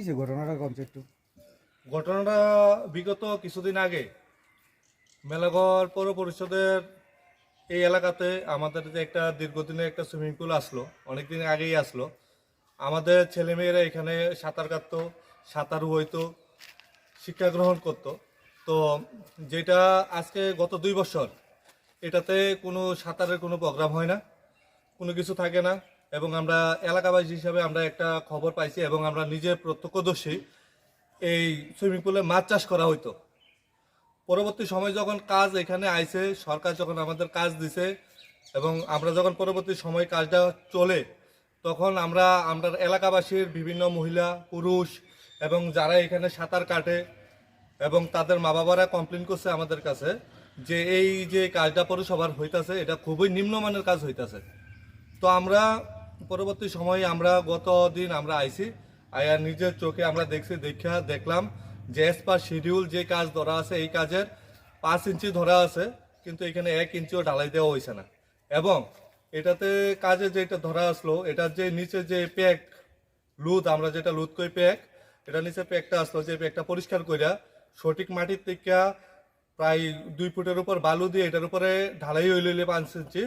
কি যে ঘটনাটা কমছে একটু। ঘটনাটা বিগত কিছুদিন আগে মেলাঘর পৌর পরিষদের এই এলাকাতে আমাদের যে একটা দীর্ঘদিনের একটা সুইমিং পুল আসলো, অনেকদিন আগেই আসলো। আমাদের ছেলেমেয়েরা এখানে সাঁতার কাটতো, সাঁতারু হইতো, শিক্ষা গ্রহণ করতো। তো যেটা আজকে গত দুই বছর, এটাতে কোনো সাঁতারের কোনো প্রোগ্রাম হয় না, কোনো কিছু থাকে না। এবং আমরা এলাকাবাসী হিসাবে আমরা একটা খবর পাইছি এবং আমরা নিজে প্রত্যক্ষদর্শী এই সুইমিং পুলে মাছ চাষ করা হইতো। পরবর্তী সময় যখন কাজ এখানে আইছে, সরকার যখন আমাদের কাজ দিছে এবং আমরা যখন পরবর্তী সময় কাজটা চলে, তখন আমরা আমরা এলাকাবাসীর বিভিন্ন মহিলা, পুরুষ এবং যারা এখানে সাঁতার কাটে এবং তাদের মা বাবারা কমপ্লেন করছে আমাদের কাছে যে এই যে কাজটা পরে সবার হইতাছে, এটা খুবই নিম্নমানের কাজ হইতাছে। তো আমরা পরবর্তী সময়ে আমরা গত দিন আমরা আইছি, আয়া নিজের চোখে আমরা দেখছি দেখা দেখলাম যে এস পার শিডিউল যে কাজ ধরা আছে, এই কাজের পাঁচ ইঞ্চি ধরা আছে, কিন্তু এখানে এক ইঞ্চিও ঢালাই দেওয়া হয়েছে না। এবং এটাতে কাজে যেটা ধরা আসলো এটার যে নিচে যে প্যাক লুদ, আমরা যেটা লুদ কই প্যাক এটা নিচে প্যাকটা আসলো, যে প্যাকটা পরিষ্কার কইরা সঠিক মাটির থেকে প্রায় দুই ফুটের উপর বালু দিয়ে এটার উপরে ঢালাই হইলে পাঁচ ইঞ্চি,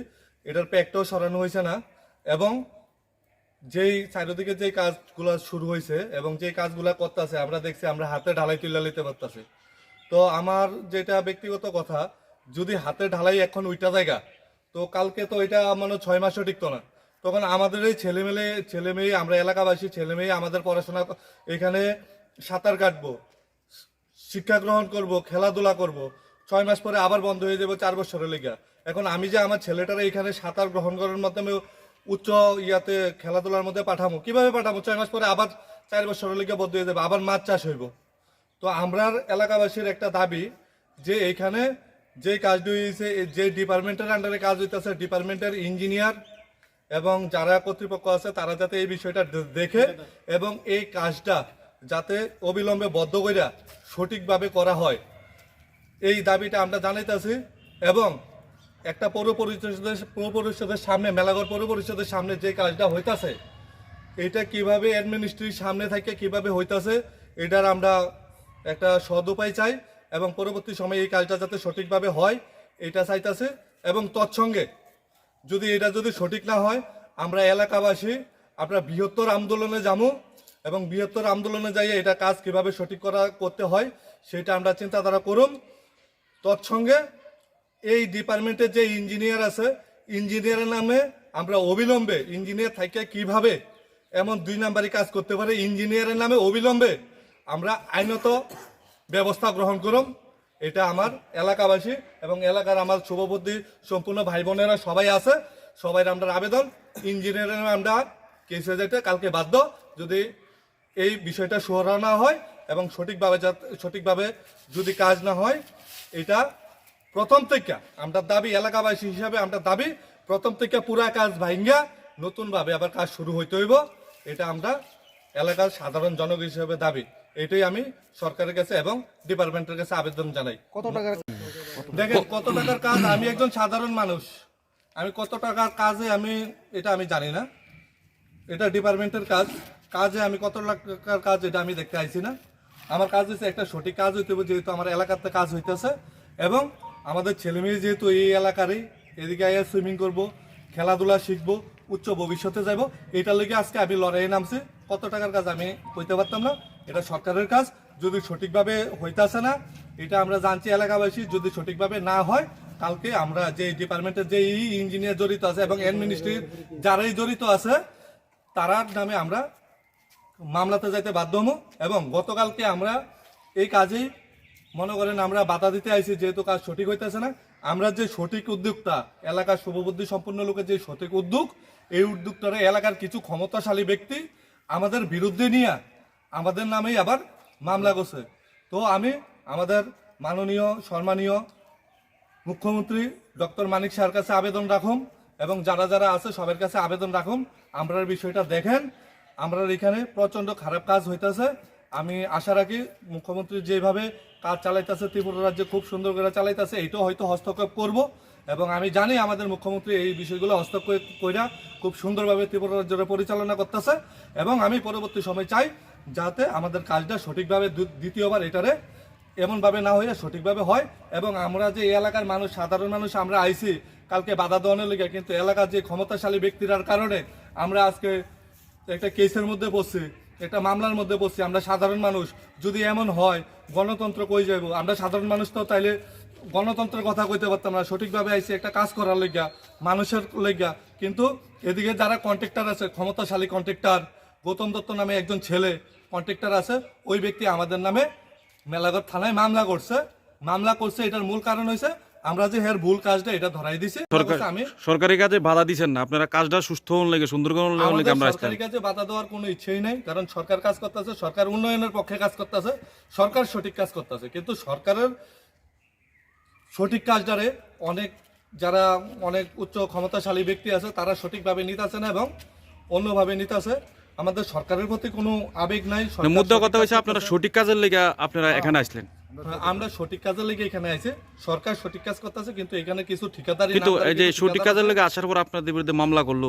এটার প্যাকটাও সরানো হয়েছে না। এবং যেই চারিদিকে যেই কাজগুলো শুরু হয়েছে এবং যেই কাজগুলো করতেছে, আমরা দেখছি আমরা হাতে ঢালাই তুলে নিতে পারতেছি। তো আমার যেটা ব্যক্তিগত কথা, যদি হাতে ঢালাই এখন ওইটা জায়গা, তো কালকে তো এটা মানে ছয় মাসও টিকতো না। তখন আমাদের এই ছেলেমেলে ছেলে মেয়ে আমরা এলাকাবাসী ছেলে মেয়ে আমাদের পড়াশোনা এখানে সাঁতার কাটবো, শিক্ষা গ্রহণ করব, খেলাধুলা করব, ছয় মাস পরে আবার বন্ধ হয়ে যাবে চার বছরের লেগে। এখন আমি যে আমার ছেলেটারা এখানে সাঁতার গ্রহণ করার মাধ্যমে উচ্চ ইয়াতে খেলাধুলার মধ্যে পাঠাবো কীভাবে পাঠাবো ছয় মাস পরে আবার চার বছরের লেগে বন্ধ হয়ে যাবে, আবার মাছ চাষ হইব। তো আমরার এলাকাবাসীর একটা দাবি যে এখানে যে কাজটি হয়েছে যে ডিপার্টমেন্টের আন্ডারে কাজ হইতেছে, ডিপার্টমেন্টের ইঞ্জিনিয়ার এবং যারা কর্তৃপক্ষ আছে, তারা যাতে এই বিষয়টা দেখে এবং এই কাজটা যাতে অবিলম্বে বদ্ধ কইরা সঠিকভাবে করা হয়। এই দাবিটা আমরা জানাইতেছি এবং একটা পৌর পরিষদের পৌর পরিষদের সামনে, মেলাঘর পৌর পরিষদের সামনে যে কাজটা হইতাছে এটা কীভাবে অ্যাডমিনিস্ট্রির সামনে থেকে কীভাবে হইতাছে, এটার আমরা একটা সদ উপায় চাই এবং পরবর্তী সময়ে এই কাজটা যাতে সঠিকভাবে হয়, এটা চাইতাছে এবং তৎসঙ্গে যদি এটা যদি সঠিক না হয়, আমরা এলাকাবাসী আমরা বৃহত্তর আন্দোলনে যাব এবং বৃহত্তর আন্দোলনে যাইয়ে এটা কাজ কীভাবে সঠিক করা, করতে হয়, সেটা আমরা চিন্তাধারা করুন। তৎসঙ্গে এই ডিপার্টমেন্টের যে ইঞ্জিনিয়ার আছে, ইঞ্জিনিয়ারের নামে আমরা অবিলম্বে ইঞ্জিনিয়ার থাকে কীভাবে, এমন দুই নাম্বারই কাজ করতে পারে, ইঞ্জিনিয়ারের নামে অবিলম্বে আমরা আইনত ব্যবস্থা গ্রহণ করুন। এটা আমার এলাকাবাসী এবং এলাকার আমার শুভবুদ্ধি সম্পূর্ণ ভাই বোনেরা সবাই আছে সবাই আমরা আবেদন। ইঞ্জিনিয়ারের আমরা কেসে যেতে কালকে বাধ্য, যদি এই বিষয়টা সুহরা না হয় এবং সঠিকভাবে সঠিকভাবে যদি কাজ না হয়, এটা প্রথম থেকে আমরা দাবি এলাকাবাসী হিসাবে আমরা দাবি প্রথম থেকে পুরা কাজ ভাঙ্গা নতুনভাবে আবার কাজ শুরু হইতে হইব। এটা আমরা এলাকার সাধারণ জনক হিসেবে দাবি। এটাই আমি সরকারের কাছে এবং ডিপার্টমেন্টের কাছে আবেদন জানাই। কত টাকার দেখেন কত টাকার কাজ? আমি একজন সাধারণ মানুষ। আমি কত টাকার কাজে আমি এটা আমি জানি না। এটা ডিপার্টমেন্টের কাজ। কাজে আমি কত টাকার কাজ এটা আমি দেখতে আইছি না। আমার কাজ হচ্ছে একটা সঠিক কাজ হইতে হবে যেহেতু আমার এলাকাতে কাজ হইতেছে। এবং আমাদের ছেলেমেয়ে যেহেতু এই এলাকারই, এদিকে আইয়া সুইমিং করব, খেলাধুলা শিখব, উচ্চ ভবিষ্যতে যাব এটার লেগে আজকে আমি লড়াইয়ে নামছি। কত টাকার কাজ আমি কইতে পারতাম না, এটা সরকারের কাজ, যদি সঠিকভাবে হইতাছে না, এটা আমরা জানছি এলাকাবাসী, যদি সঠিকভাবে না হয়, কালকে আমরা যে ডিপার্টমেন্টের যে ইঞ্জিনিয়ার জড়িত আছে এবং অ্যাডমিনিস্ট্রেটিভ যারাই জড়িত আছে, তারার নামে আমরা মামলাতে যাইতে বাধ্য হব এবং গতকালকে আমরা এই কাজেই মনে করেন আমরা বাধা দিতে আইছি, যেহেতু কাজ সঠিক হইতেছে না, আমরা যে সঠিক উদ্যোগটা এলাকার শুভবুদ্ধি সম্পন্ন লোকের যে সঠিক উদ্যোগ, এই উদ্যোগটারে এলাকার কিছু ক্ষমতাশালী ব্যক্তি আমাদের বিরুদ্ধে নিয়ে আমাদের নামেই আবার মামলা করছে। তো আমি আমাদের মাননীয়, সম্মানীয় মুখ্যমন্ত্রী ডক্টর মানিক শাহর কাছে আবেদন রাখুন এবং যারা যারা আছে সবার কাছে আবেদন রাখুন আমরা বিষয়টা দেখেন। আমরা এখানে প্রচণ্ড খারাপ কাজ হইতেছে। আমি আশা রাখি মুখ্যমন্ত্রী যেভাবে কাজ চালাইতেছে, ত্রিপুরা রাজ্যে খুব সুন্দর করে চালাইতেছে, এইটাও হয়তো হস্তক্ষেপ করব। এবং আমি জানি আমাদের মুখ্যমন্ত্রী এই বিষয়গুলো হস্তক্ষেপ কইরা খুব সুন্দরভাবে ত্রিপুরা রাজ্যের পরিচালনা করতেছে। এবং আমি পরবর্তী সময় চাই যাতে আমাদের কাজটা সঠিকভাবে দ্বিতীয়বার এটারে এমনভাবে না হয়ে সঠিকভাবে হয়। এবং আমরা যে এই এলাকার মানুষ, সাধারণ মানুষ আমরা আইছি, কালকে বাধা দেওয়ানোর লেগে কিন্তু এলাকার যে ক্ষমতাশালী ব্যক্তিরার কারণে আমরা আজকে একটা কেসের মধ্যে পড়ছি। একটা মামলার মধ্যে পড়ছি আমরা সাধারণ মানুষ। যদি এমন হয়, গণতন্ত্র কই যাইব? আমরা সাধারণ মানুষ তো তাইলে গণতন্ত্রের কথা কইতে পারতাম না। সঠিকভাবে আইসি একটা কাজ করার লেগা মানুষের লেগা কিন্তু এদিকে যারা কন্ট্রাক্টর আছে, ক্ষমতাশালী কন্ট্রাক্টর গৌতম দত্ত নামে একজন ছেলে কন্ট্রাক্টর আছে, ওই ব্যক্তি আমাদের নামে মেলাঘর থানায় মামলা করছে। মামলা করছে, এটার মূল কারণ হয়েছে আমরা যে হের ভুল কাজটা এটা ধরাই দিছি। সরকার আমি সরকারি কাজে বাধা দিচ্ছেন না। আপনারা কাজটা সুস্থ হন লেগে সুন্দর করুন লেগে আমরা সরকারি কাজে বাধা দেওয়ার কোনো ইচ্ছেই নাই কারণ সরকার কাজ করতেছে সরকার উন্নয়নের পক্ষে কাজ করতেছে সরকার সঠিক কাজ করতেছে। কিন্তু সরকারের সঠিক কাজটারে অনেক যারা অনেক উচ্চ ক্ষমতাশালী ব্যক্তি আছে তারা সঠিকভাবে নিতেছে না এবং অন্যভাবে নিতেছে। আমাদের সরকারের প্রতি কোনো আবেগ নাই মুদ্রা কথা হয়েছে আপনারা সঠিক কাজের লেগে আপনারা এখানে আসলেন। হ্যাঁ, আমরা সঠিক কাজের লেগে এখানে আইছে। সরকার সঠিক কাজ করতেছে কিন্তু এখানে কিছু ঠিকাদারি কিন্তু এই যে সঠিক কাজের। লেগে আসার পর আপনাদের বিরুদ্ধে মামলা করল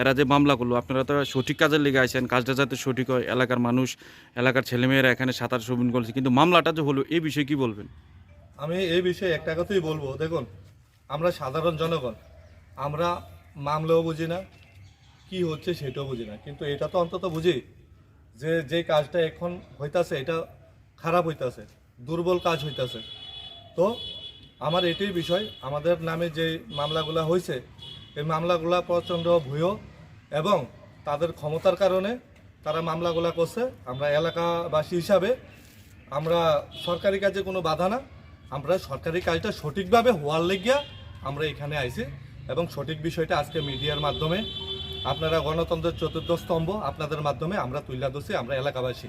এরা যে মামলা করল আপনারা তো সঠিক কাজের লেগে আইছেন কাজটা যাতে সঠিক হয় এলাকার মানুষ এলাকার ছেলেমেয়েরা এখানে সাঁতার শোভন করছে কিন্তু মামলাটা যে হলো এই বিষয়ে কি বলবেন? আমি এই বিষয়ে একটা কথাই বলব দেখুন আমরা সাধারণ জনগণ আমরা মামলাও বুঝি না কি হচ্ছে সেটাও বুঝি না কিন্তু এটা তো অন্তত বুঝি যে যে কাজটা এখন হইতাছে এটা খারাপ হইতাছে। দুর্বল কাজ হইতাছে। তো আমার এটাই বিষয়, আমাদের নামে যে মামলাগুলা হয়েছে এই মামলাগুলা প্রচণ্ড ভুয়ো এবং তাদের ক্ষমতার কারণে তারা মামলাগুলা করছে। আমরা এলাকাবাসী হিসাবে আমরা সরকারি কাজে কোনো বাধা না। আমরা সরকারি কাজটা সঠিকভাবে হওয়ার লেগিয়া আমরা এখানে আইছি এবং সঠিক বিষয়টা আজকে মিডিয়ার মাধ্যমে, আপনারা গণতন্ত্রের চতুর্থ স্তম্ভ আপনাদের মাধ্যমে আমরা তুলে ধরছি, আমরা এলাকাবাসী।